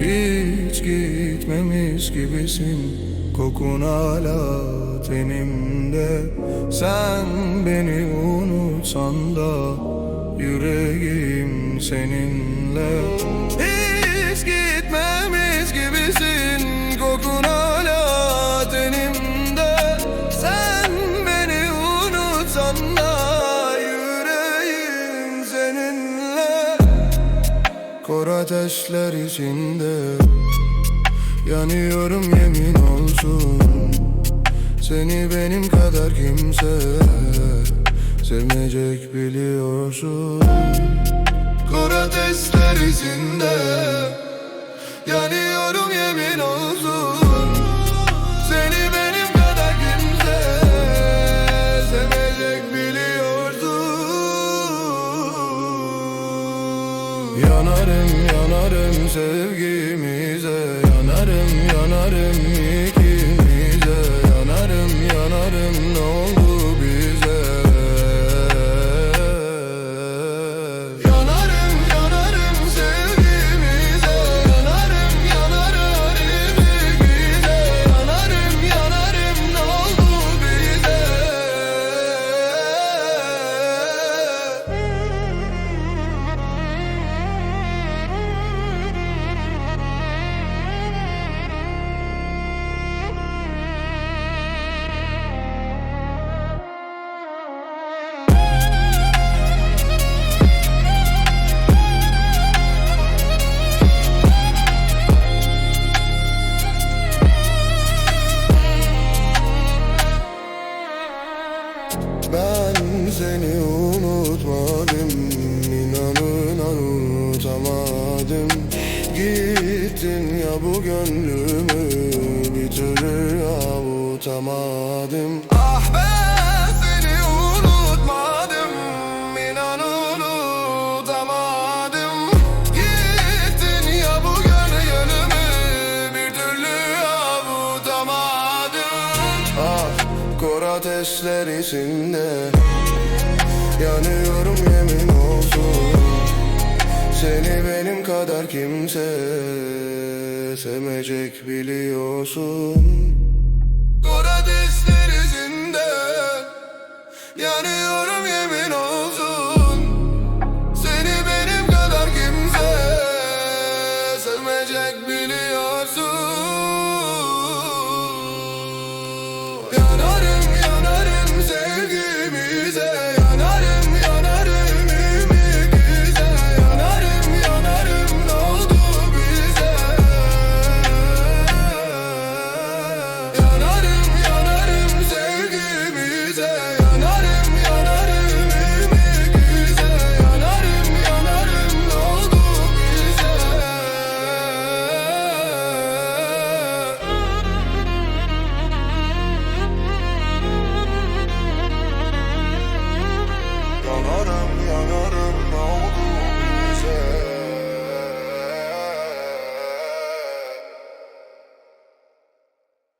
hiç gitmemiş gibisin. Kokun hala tenimde. Sen beni unutsan da Yüreğim seninle. Hiç gitmemiş gibisin. Kokun hala tenimde. Sen beni unutsan da Kor ateşler içinde Yanıyorum yemin olsun. Seni benim kadar kimse Sevmeyecek biliyorsun. Kor ateşler içinde Yanarım yanarım sevgimize. Yanarım yanarım gönlümü Bir türlü avutamadım. Ah ben seni unutmadım İnan unutamadım. Gittin ya bu gönlümü Bir türlü avutamadım. Ah kor ateşler içinde Yanıyorum yemin olsun. Seni benim kadar kimse de biliyorsun. Kara dizler izinde Yanıyorum yemin olsun. Seni benim kadar kimse Sevmeyecek biliyorsun.